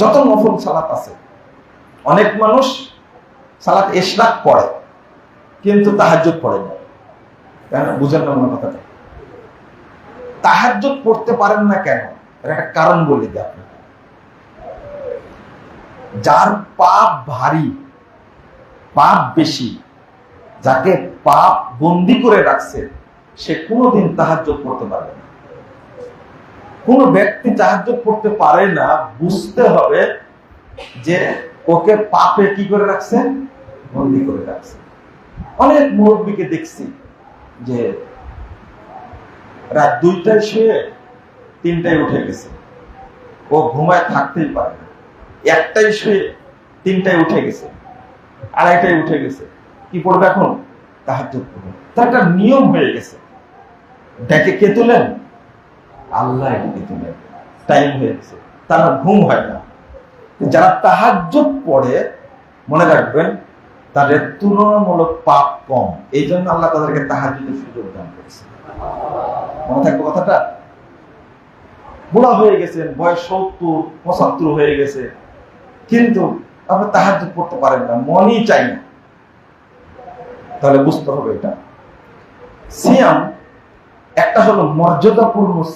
যত নফল সালাত আছে, অনেক মানুষ সালাত এশরাক পড়ে, কিন্তু তাহাজ্জুদ পড়ে না। কেন? বুঝেন না মনে কথাটা। তাহাজ্জুদ পড়তে পারেন না কেন? একটা কারণ বলে দিই আপনাকে। যার পাপ ভারী, পাপ বেশি, যাকে পাপ বন্দি করে রাখছে, সে কোনোদিন তাহাজ্জুদ পড়তে পারবে না। কোন ব্যক্তি তাহাজ্জুদ করতে পারে না, বুঝতে হবে যে ওকে পাপে কি করে রাখছে? বন্দি করে রাখছে। অনেক মুরব্বীকে দেখছি যে রাত দুইটায় শুয়ে তিনটায় উঠে গেছে। ও ঘুমায় থাকতেই পারে না। একটাই শুয়ে তিনটায় উঠে গেছে। আড়াইটায় উঠে গেছে। কি পড়বে এখন? তাহাজ্জুদ পড়বে তার একটা নিয়ম হয়ে গেছে। ডেকে কে তুলেন? আল্লাহ টাইম হয়ে গেছে। তারা ঘুম হয় না। যারা তাহাজ্জুদ পড়ে, মনে রাখবেন, তাদের তুলনামূলক পাপ কম। এই জন্য আল্লাহ তাদেরকে তাহাজ্জুদের সুযোগ দান করেছে মনে থাকবে কথাটা? হয়ে গেছেন, বয়স সত্তর, পঁচাত্তর হয়ে গেছে। কিন্তু আপনি তাহাজ্জুদ পড়তে পারেন না, মনই চাই না। তাহলে বুঝতে হবে এটা। সিয়াম একটা হলো মর্যাদাপূর্ণ